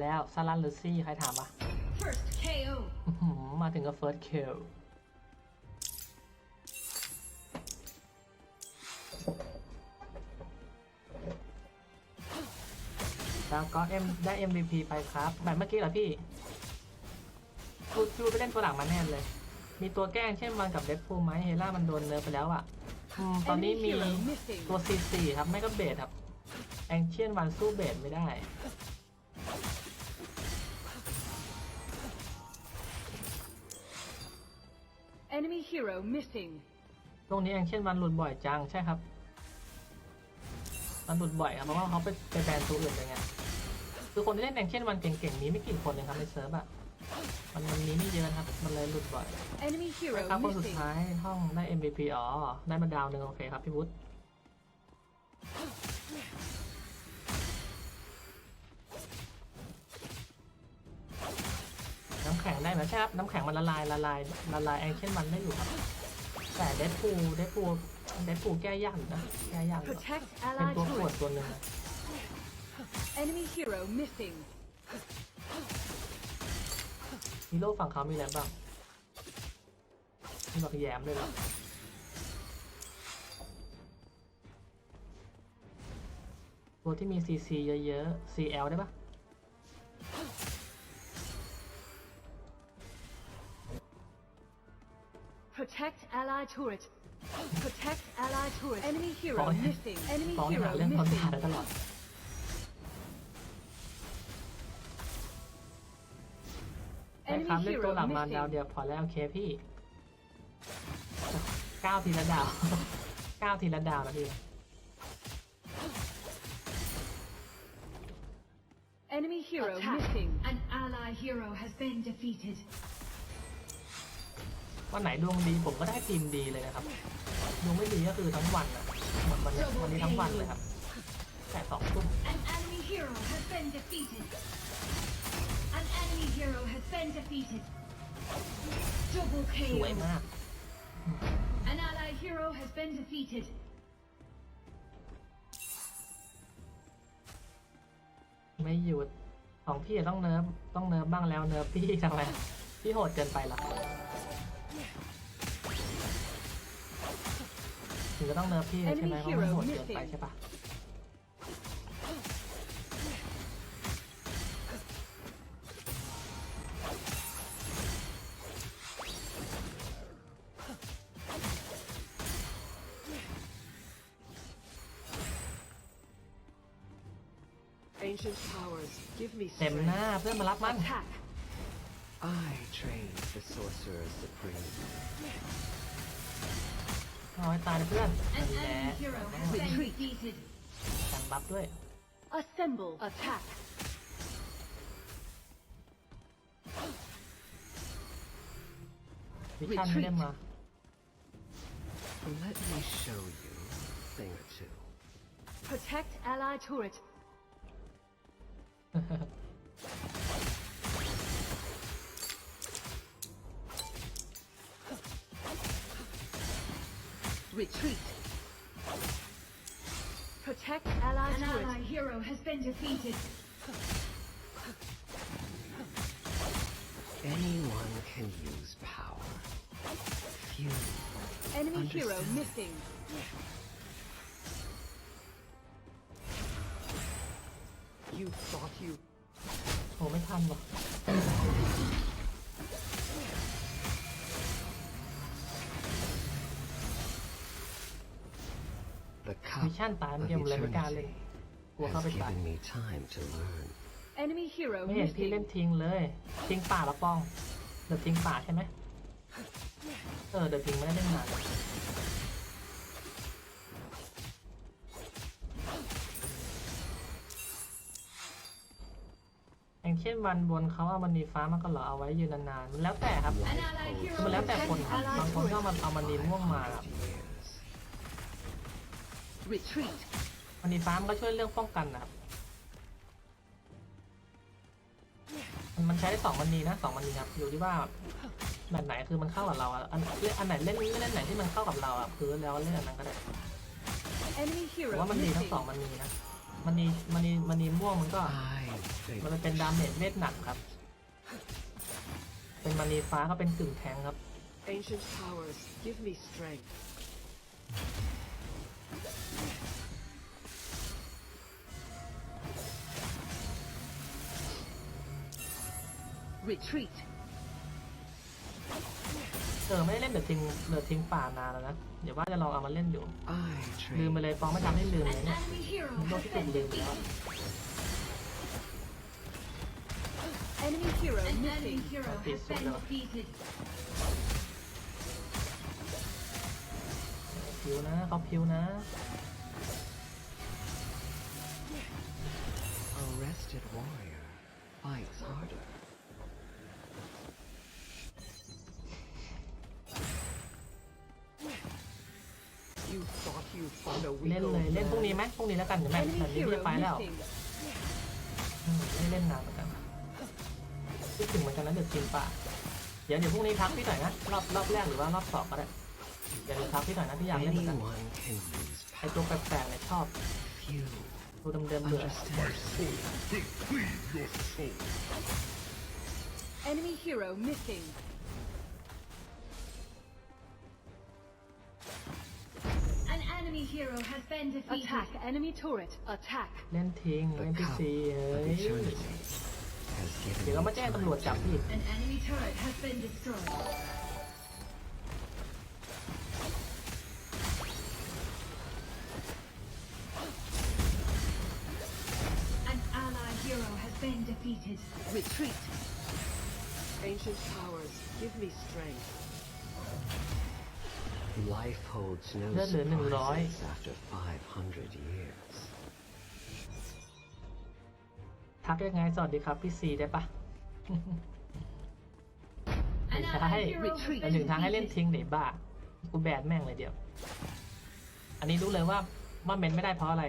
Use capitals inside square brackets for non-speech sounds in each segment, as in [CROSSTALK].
แล้วซาลันหรือซี่ ใครถามวะ First KO. อื้อหือมาถึงกับ first kill แล้วก็เอ็มได้ MVP ไปครับแบบเมื่อกี้เหรอพี่จูจูไปเล่นตัวหลังมาแน่เลย มีตัวแกล้งเช่นวันกับเดดพูลไหมเฮล่ามันโดนเนิร์ฟไปแล้วอะอืมตอนนี้ Enemy มี hero missing. ตัว C4 ครับ ไม่ก็เบสครับ แองเชียนวันสู้เบสไม่ได้ Enemy hero missing. ตรงนี้อย่างเช่นวันหลุดบ่อยจังใช่ครับ มันหลุดบ่อยครับเพราะว่าเขาไปไปแบนตัวอื่นไปไงคือคนที่เล่นอย่างเช่นวันเก่งๆมีไม่กี่คนเลยครับในเซิร์ฟอะมันมันมีไม่เยอะครับ มันเลยหลุดบ่อย Enemy hero ครับคนสุด missing. ท้ายห้องได้ MVP อ๋อ ได้มาดาวหนึ่งโอเคครับพี่วุฒิ น้ำแข็งได้ไหมใช่ครับ น้ำแข็งมันละลายละลายละลายแองเช่นมันได้อยู่ครับ แต่เดดพูเดดพูเดดพูแก้ยากอยู่นะแก้ยากอยู่ Protect เป็น allied ตัวปวด turret. ตัวหนึ่งอะ Enemy hero missing. ฮีโร่ฝั่งเขามีอะไรบ้างมีบักแยมด้วยเหรอตัวที่มี CC เยอะๆ CL ได้ปะ Protect allied turret. Protect allied turret. Enemy ฟ้อง hero missing. Enemy ฟ้องหา hero เรื่องคน missing. ด่าได้ตลอด ใช่ครับ Enemy เล่นตัว hero หลังมาดาว missing. เดียวพอแล้วโอเคพี่เก้าทีละดาว เก้าทีละดาวนะพี่ Enemy hero Attack. missing. An ally hero has been defeated. วันไหนดวงดีผมก็ได้ทีมดีเลยนะครับ ดวงไม่ดีก็คือทั้งวันอะเหมือนวันเนี้ยวันนี้ทั้งวันเลยครับแต่สองทุ่ม An enemy hero has been defeated. An enemy hero has been defeated. Double สวย KO. มาก An ally hero has been defeated. ไม่หยุดของพี่ต้องเนิร์ฟต้องเนิร์ฟบ้างแล้วเนิร์ฟพี่ทำไมพี่โหดเกินไปเห รอถึงก็ต้องเนิร์ฟพี่เลยใช่ไหมเพราะมันโหดเกินไปใช่ปะ Ancient powers, give me เต็มห strength. น้าเพื่อนมารับมัน Attack. I train the sorcerer supreme. เอาให้ตายเลยเพื่อน An นี่แหละ enemy hero has been Retreat. defeated. กันบัฟด้วย Assemble. Attack. วิชั่นไม่ได้มา Let me show you a thing or two. Protect allied turret. [LAUGHS] Retreat. Protect allied An turret. ally hero has been defeated. Anyone can use power. Few. Enemy hero Understand. missing. You thought you โอ้ไม่ทันว่ [CLEARS THROAT] ะ the cup วิชั่นตาย of เมื่อกี้ผมเลยไม่กล้าเล่น eternity กลัวเข้า has ไปตาย given me time to learn. Enemy hero ไม่เห็นพี่เล่น missing. ทิ้งเลย ทิ้งป่าละป้อง เดี๋ยวทิ้งป่าใช่ไหมเออเดี๋ยวทิ้งไม่ได้เล่นนานอย่างเช่นวันบนเขาเอามันนีฟ้ามันก็เหรอเอาไว้ยืนนานๆมันแล้วแต่ครับ An ally คือ hero มันแล้ว has แต่คน been ครับบางคนก็เอามันเอามันนีม่วงมาครับ Years. Retreat. มันนีฟ้ามันก็ช่วยเรื่องป้องกันนะครับ มันมันใช้ได้สองมันนีนะสองมันนีครับอยู่ที่ว่าแบบไหนคือมันเข้ากับเราอะอันเล่นอันไหนเล่นเล่นไหนที่มันเข้ากับเราอะคือแล้วเล่นอันนั้นก็ได้ Enemy ผม hero ว่ามันดีทั้ง missing. สองมันนีนะมันนีมันนีมันนีม่วงมันก็ I มันเป็นดาเมจเวทหนักครับ เป็นมันนีฟ้าก็เป็นกึ่งแทงครับ Ancient powers, give me strength. Retreat. เออไม่ได้เล่นเดือดทิ้งเดือดทิ้งป่านานแล้วนะ เดี๋ยวว่าจะลองเอามาเล่นอยู่ I ลืม train ไปเลยปองไม่ทำให้ลืม An เลยเนี่ย enemy hero Nó has cái been cục liền đó. defeated. Enemy hero An enemy missing. hero Okay, has so been now- defeated. พิวนะเขาพิวนะ a rested warrior fights harder. เล่นเลยเล่นพรุ่งนี้ไหมพรุ่งนี้แล้วกันเดี๋ยวแม่ Enemy แบบนี้ hero พี่จะไปแล้ว missing. อืมไม่ได้เล่นนานเหมือนกันคิดถึงเหมือนกันนะเดือดทิ้งป่าเดี๋ยวเดี๋ยวพรุ่งนี้ทักพี่หน่อยนะรอบรอบแรกหรือว่ารอบสองก็ได้เดี๋ยวเดี๋ยวทักพี่หน่อยนะพี่อยากเล่นเหมือนกัน Anyone can use ไอตัวแปลกๆเนี่ยชอบ few ตัวเดิมๆเบื่อ understand. Enemy hero missing. hero has been defeated. Attack enemy turret. Attack. เล่นทิ้ง The เล่นพี cup ซีเฮ้ of ย eternity has given เดี๋ยวก็ me มาแจ้ง time ตำรวจจับ to พี่ An enemy turret has been destroyed. An ally hero has been defeated. Retreat. Ancient powers, give me strength. Life holds no เลือดเหลือหนึ่งร้อย surprises after 500 years. ทักยังไงสวัสดีครับพี่ซีได้ปะ An ไม่ใช่ ally hero has แต่ been ถึงทางให้เล่น defeated. ทิ้งเดี๋ยวบ้ากูแบดแม่งเลยเดียว อันนี้รู้เลยว่าว่าเมนไม่ได้เพราะอะไร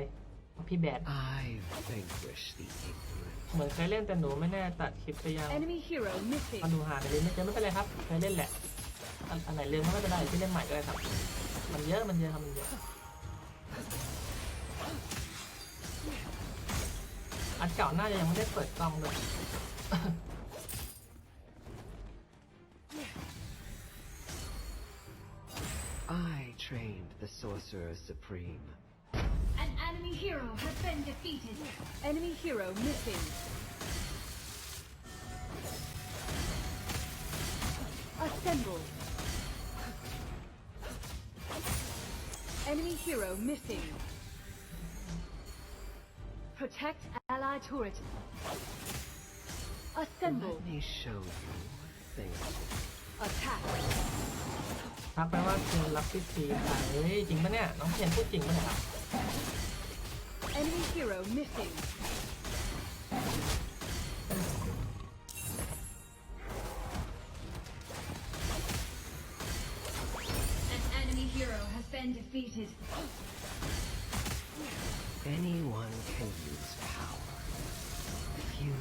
เพราะพี่แบด I vanquish the ignorant. เหมือนเคยเล่นแต่หนูไม่แน่ตัดคลิปไปยัง Enemy hero missing. มาดูหาในลิสต์ไม่เจอไม่เป็นไรครับเคยเล่นแหละ อันอันไหนลืมก็ไม่เป็นไรที่เล่นใหม่ก็ได้ครับ มันเยอะมันเยอะครับมันเยอะอันเก่าน่าจะยังไม่ได้เปิดกล้องเลย I trained the Sorcerer Supreme. An enemy hero has been defeated. Enemy hero missing. Assemble. Enemy hero missing. Protect ally turret. Assemble. Let me show you things. Attack. ทักไปว่าคือรับพี่ซีค่ะเฮ้ยจริงปะเนี่ยน้องเพียนพูดจริงปะเนี่ยครับ Enemy hero missing. Defeated. Anyone can use power. Few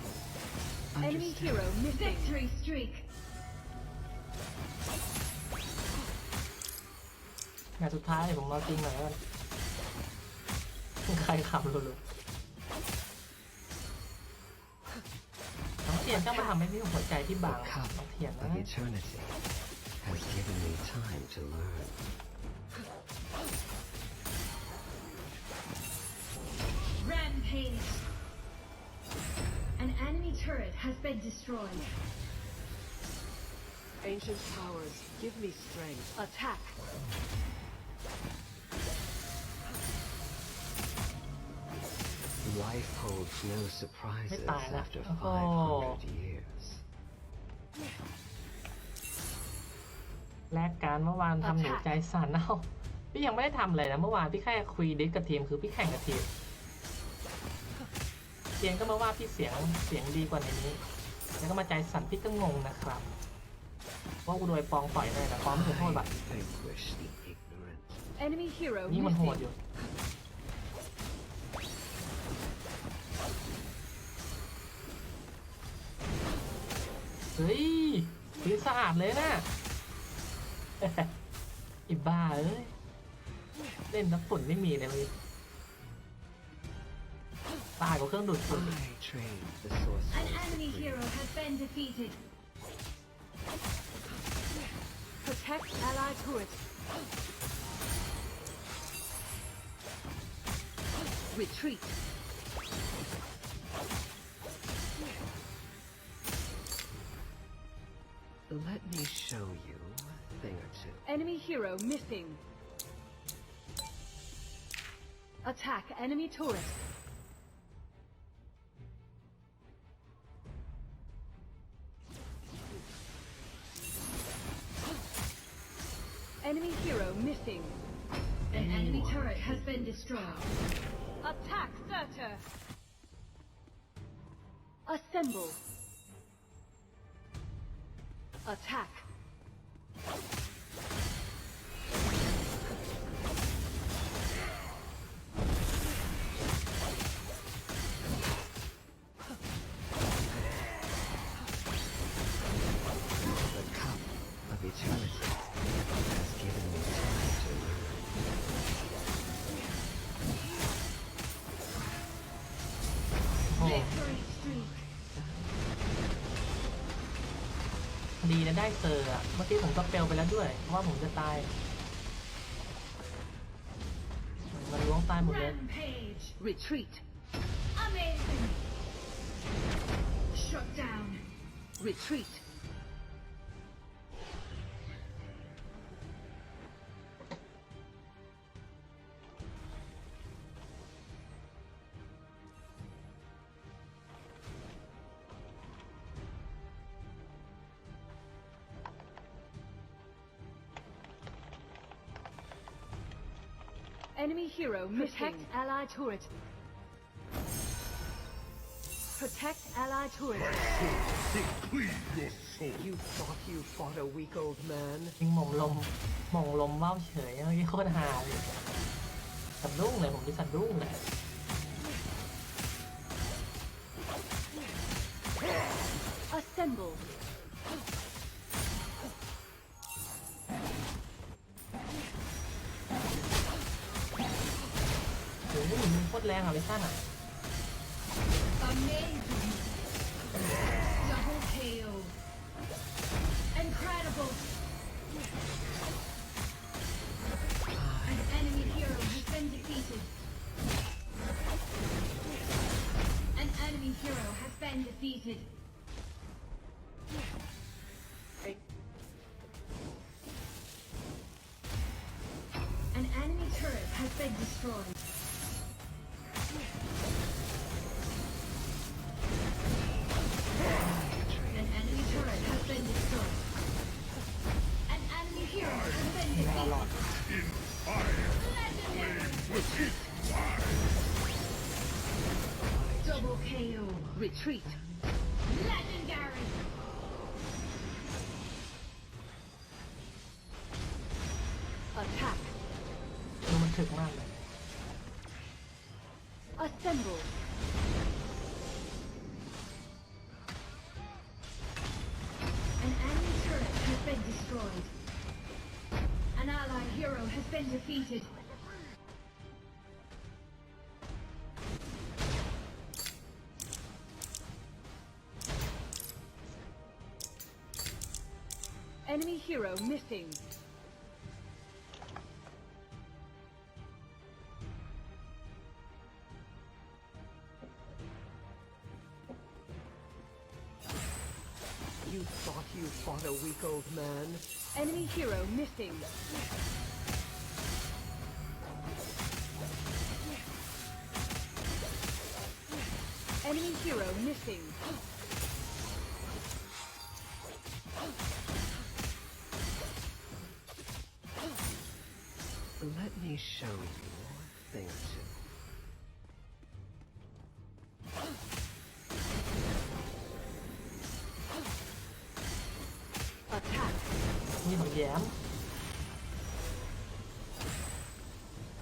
Enemy understand. hero missing. Victory streak. งานสุดท้ายผมเอาจริงหน่อยแล้วกันใครขำลุๆน้องเทียนต้องมาทำให้พี่หัวใจที่บาง The cup น้องเทียนนะ of eternity has given me time to learn. Rampage. An enemy turret has been destroyed. Ancient powers, give me strength. Attack. Life holds no surprises tài lắm. after Ồ. 500 years. แลกการเมื่อวานทำหนูใจสั่นเอ้าพี่ยังไม่ได้ทำเลยนะเมื่อวานพี่แค่คุยดิสกับทีมคือพี่แข่งกับทีม เทียนก็มาว่าพี่เสียงเสียงดีกว่าในนี้ แล้วก็มาใจสั่นพี่ก็งงนะครับว่ากูโดยปองต่อยได้นะปองไม่เคยโทษบัตร I vanquish the ignorant. Enemy hero นี่มันโหด missing. อยู่ An เฮ้ยพื้นสะอาดเลยนะไอ้บ้าเอ้ยเล่นน้ำฝุ่นไม่มีเลยเลย ตายกว่าเครื่องดูดฝุ่น I trained the An sorcerer. enemy hero has been defeated. Protect allied turret. Retreat. Let me show you a thing or two. Enemy hero missing. Attack enemy turret. Destroyed. Attack Surtur. Assemble. Attack. ดีนะได้เซอร์อะเมื่อกี้ผมก็เปลวไปแล้วด้วยเพราะว่าผมจะตาย มันล้วงตายหมดเลย Rampage. Retreat. Amazing. Shut down. Retreat. Hero missing. Protect allied turret. Protect allied turret. You thought you fought a weak old man? ยิงหม่งลมหม่งลมว่าวเฉยเมื่อกี้โคตรฮาเลยสะดุ้งเลยผมดิสะดุ้งเลย Assemble. ตรแรงอะลิซ่าอะ Retreat. Legendary. Attack. ดูมันถึกมากเลย Assemble. Enemy hero missing. You thought you fought a weak old man? Enemy hero missing. Enemy hero missing. show you a thing or two. Attack!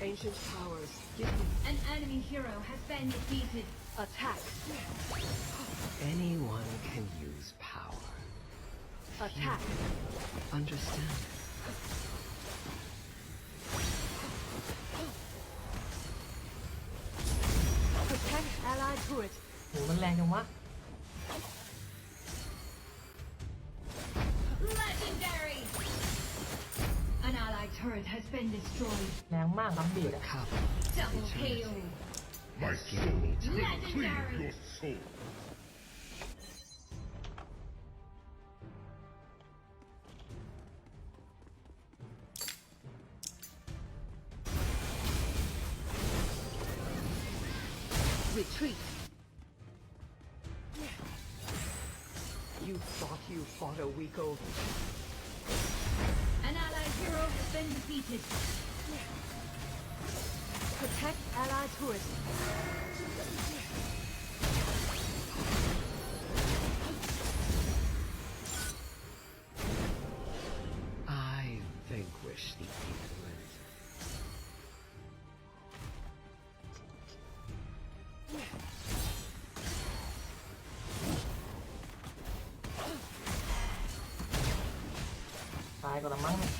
Ancient powers give me An enemy hero has been defeated. Attack! Anyone can use power. Attack! Understand? Protect allied turret. โหมันแรงจังวะ Legendary! An allied turret has been destroyed. แรงมากครับบีด The อะ cup Double KO. has given me time. Legendary! soul. Old An allied hero has been defeated. Protect allied turret. ก่อนละมั้งเนี่ย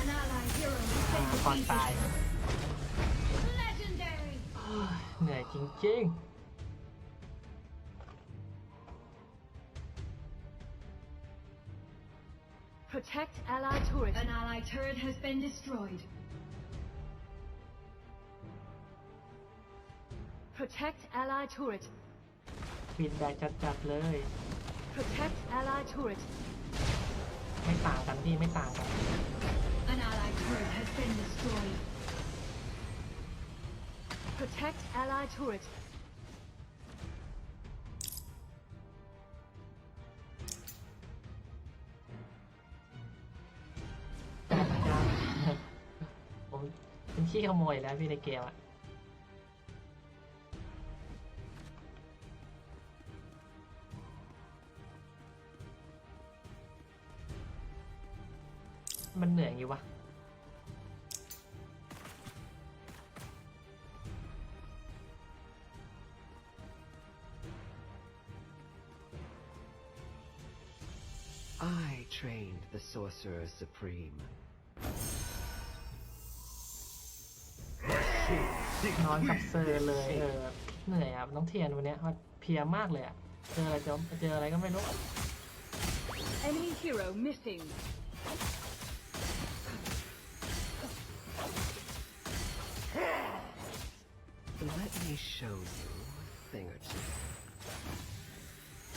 An allied hero has อ่า been ก่อนตาย defeated. Legendary! เหนื่อยจริง Protect allied turret. An allied turret has been destroyed. Protect allied turret. ๆบินแดดจัดๆเลย Protect allied turret. ไม่ต่างกันพี่ไม่ต่างกัน An allied turret has been destroyed. Protect allied turret. แต่พยายามผมเป็นขี้ขโมยแล้วพี่ในเกมอะ มันเหนื่อยอย่างงี้วะ I trained the Sorcerer Supreme. นอนกับเซอร์เลยเออเหนื่อยอะน้องเทียนวันเนี้ยเพลียมากเลยอะเจออะไรเจอเจออะไรก็ไม่รู้ Enemy hero missing. Let me show you a thing or two.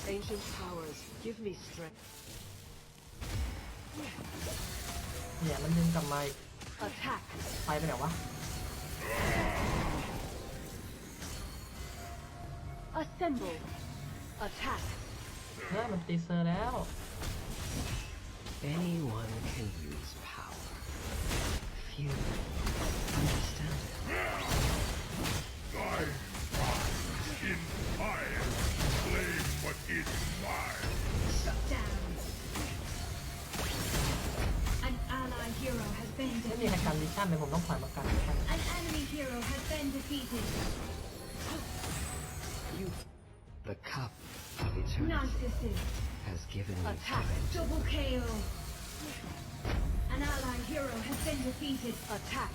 ancient powers. Give me strength. เนี่ยมันดึงกลับมาอีก Attack. ไปไปไหนวะ Assemble. Attack. เฮ้ยมันตีเซอร์แล้ว Anyone can use power. Few Claim what is mine. Shut down. An allied hero has been ไม่มี defeated. ใครกันดิชั่นเลยผมต้องผ่านมากันดิชั่น An enemy hero has been defeated. You The cup of eternity Narcissus. has given me Attack. time. Double KO. An allied hero has been defeated. Attack.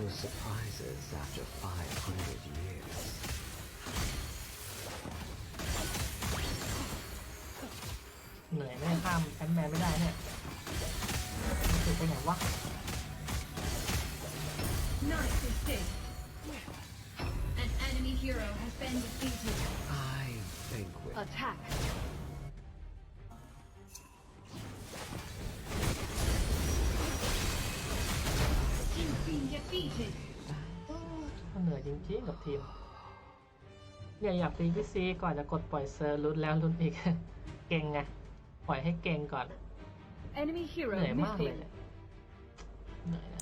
no surprises after 500 years. เหนื่อยไม่ได้ข้ามแอนแมนไม่ได้เนี่ยรู้สึกไปไหนวะ Narcissus. An enemy hero has been defeated. I vanquish. Attack. เหนื่อยจริงๆกับทีมเนี่ยอยากตีพี่ซีก่อนจะกดปล่อยเซอร์ลุ้นแล้วลุ้นอีก เก่งไงปล่อยให้เก่งก่อน Enemy เห hero นื่อยมากเลย missing. เนี่ยเหนื่อยนะ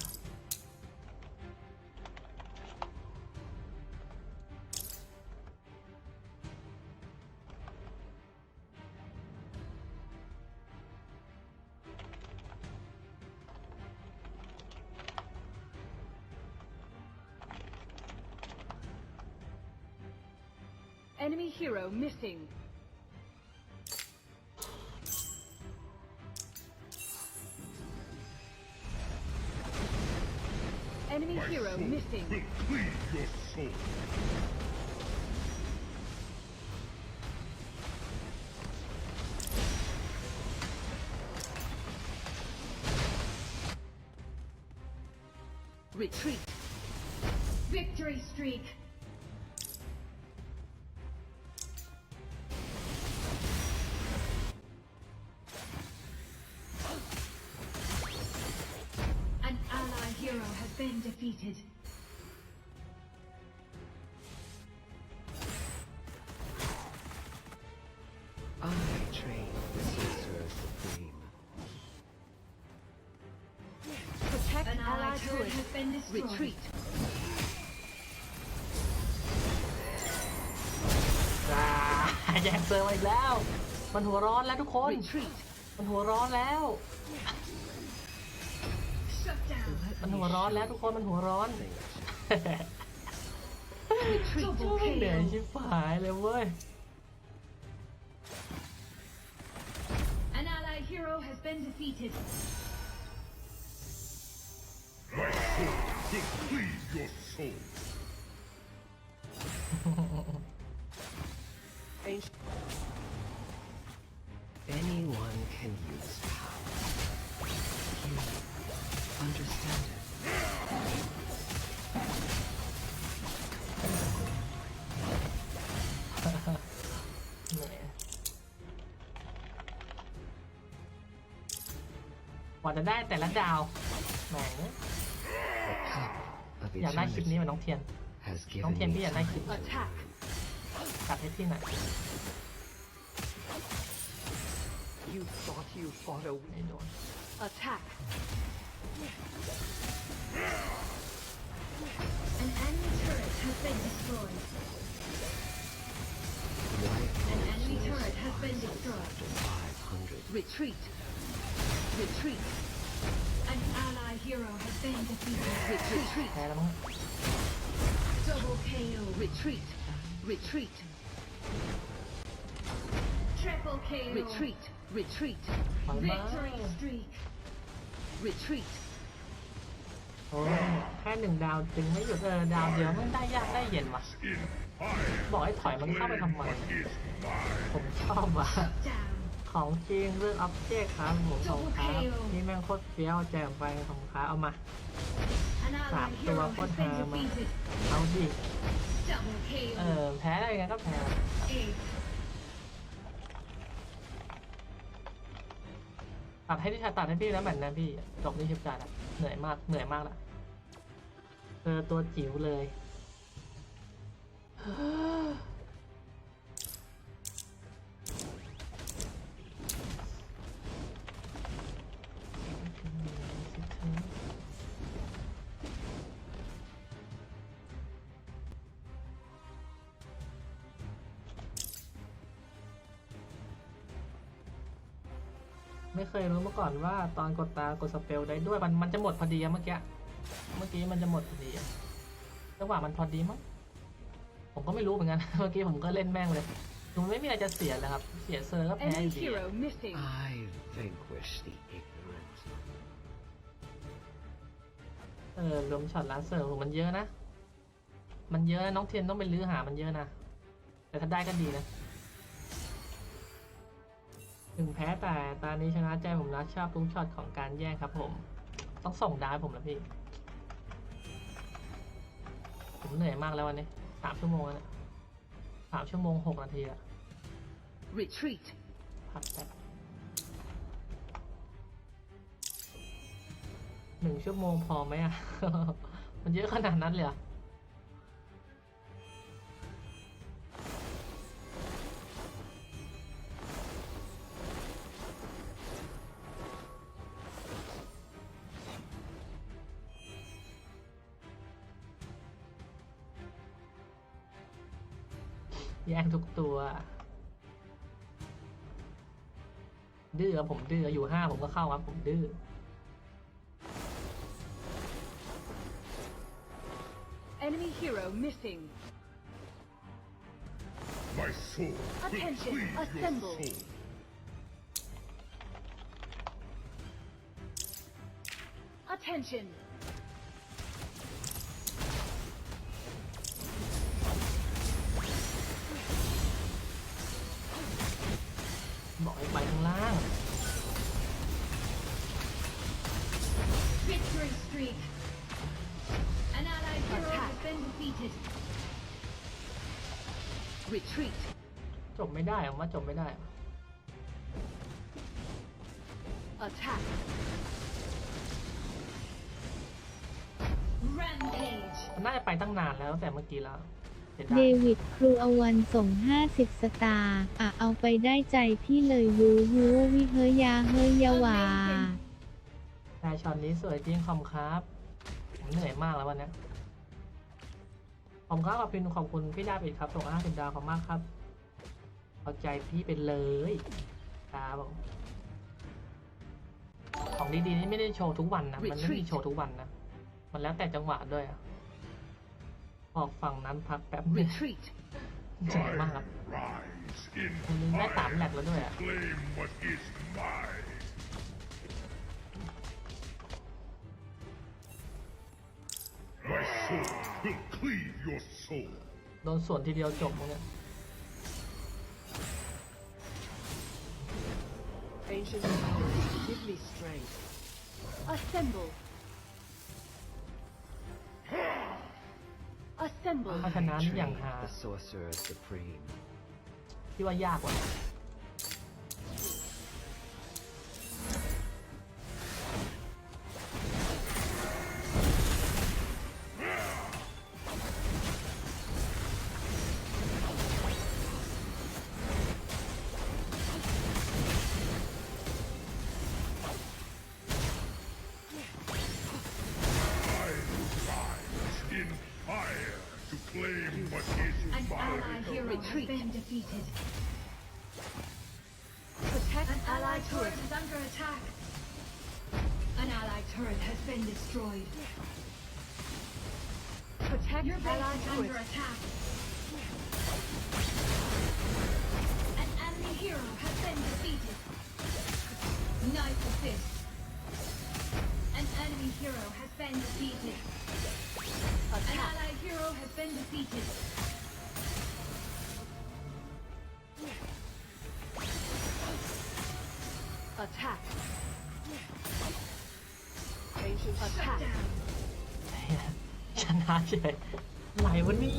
Enemy My hero missing. will cleave your soul. Retreat. Defeated. I train the Sorcerer Supreme. Protect An ally allied turret turret. has been destroyed. Retreat. อ่าแย่งเซอร์มาอีกแล้ว มันหัวร้อนแล้วทุกคน Retreat. มันหัวร้อนแล้ว Shut down. มันหัวร้อนแล้วทุกคนมันหัวร้อน Retreat. Double เหนื่อย KO. ชิบหายเลยเว้ย An ally hero has been defeated. My sword will cleave your soul. Ancient. Anyone can use ว่าจะได้แต่ละดาวแหม The cup of อยากได้คลิปนี้ eternity มันน้องเทียน has น้อง given เทียน me พี่อยากได้ time คลิป to Attack. ตัดให้พี่หน่อย You thought you fought a ไม่โดน Attack. An enemy turret has been destroyed. life An enemy turret has been destroyed. after 500 Retreat. Retreat. An ally hero has been defeated. Retreat. แพ้แล้วมั้ง Double KO. Retreat. Retreat. Triple KO. Retreat. Retreat. ถอยมา Victory streak. Retreat. โอ้ยแค่หนึ่งดาวจึงไม่หยุดเออดาวเดียวมันได้ยากได้เย็นว่ะ In fire. บอกให้ถอยมันเข้าไปทำไม What is mine? ผมชอบว่ะ Down. ของจริงเรื่องอัพเจกครับผมของครับ Double KO นี่แม่งโคตรเฟี้ยวแจมไปของครับเอามา An ally hero has been defeated. เอาดิ Double เอ KO. อแพ้ได้ไงก็แพ้ Eight. ตัดให้ที่ตัดให้พี่แล้วแบบนั้นพี่จบนี่ชิบการอะเหนื่อยมากเหนื่อยมากละเจอตัวจิ๋วเลย ไม่เคยรู้มาก่อนว่าตอนกดตากดสเปลได้ด้วยมันมันจะหมดพอดีอะเมื่อกี้เมื่อกี้มันจะหมดพอดีอะจังหวะมันพอดีมั้งผมก็ไม่รู้เหมือนกัน เมื่อกี้ผมก็เล่นแม่งเลยผมไม่มีอะไรจะเสียเลยครับ เสียเซอร์ก็แพ้อ Enemy ยู่ดี hero missing. I vanquish the ignorant. ออรวมช็อตล้านเซอร์ผมมันเยอะนะ มันเยอะน้องเทียนต้องไปลื้อหามันเยอะนะ แต่ถ้าได้ก็ดีนะถึงแพ้แต่ตานี้ชนะใจผมนะชอบทุกช็อตของการแย่งครับผม ต้องส่งดาวให้ผมแล้วพี่ ผมเหนื่อยมากแล้ววันนี้สามชั่วโมงแล้วเนี่ยสามชั่วโมงหกนาทีแล้ว Retreat. พักแป๊บ หนึ่งชั่วโมงพอไหมอะ มันเยอะขนาดนั้นเลยเหรอแย่งทุกตัว ดื้อผมดื้ออยู่ห้าผมก็เข้าครับผมดื้อ hero missing. My soul Attention, assemble. soul. Attention. Retreat. จบไม่ได้ผมว่าจบไม่ได้ Attack. Rampage. มันน่าจะไปตั้งนานแล้วตั้งแต่เมื่อกี้แล้วเสียเดดายวิดครูอวันส่ง 50 สตาร์อะเอาไปได้ใจพี่เลยวูวูวิเฮยยาเฮยยาวาแฟชั่นนี้สวยจริงขอบคุณครับผมเหนื่อยมากแล้ววันเนี้ย ผมครับขอบคุณขอบคุณพี่ดาบิดครับส่งห้าสิบดาวขอบคุณมากครับเอาใจพี่เป็นเลยครับผมของดีๆนี่ไม่ได้โชว์ทุกวันนะมันไม่มีโชว์ทุกวันนะมันแล้วแต่จังหวะด้วยอะออกฝั่งนั้นพักแป๊บนึง Retreat. เหนื่อยมากครับ Rise in คนนึงได้สามแหลก fire. แล้วด้วยอะ will cleave your soul. โดนส่วนทีเดียวจบมึงเนี่ย Ancient powers, give me strength. Assemble. Assemble. ถ้าชนะนี่อย่างหา The sorcerer supreme. ที่ว่ายากกว่า has been defeated. Protect An allied turret turret. is under attack. An allied turret has been destroyed. Protect Your allied is under turret. attack. An enemy hero has been defeated. Nice assist. An enemy hero has been defeated. An Attack. allied hero has been defeated. Attack. Ancient Shut Attack. down. ชนะเฉยไหลวันนี้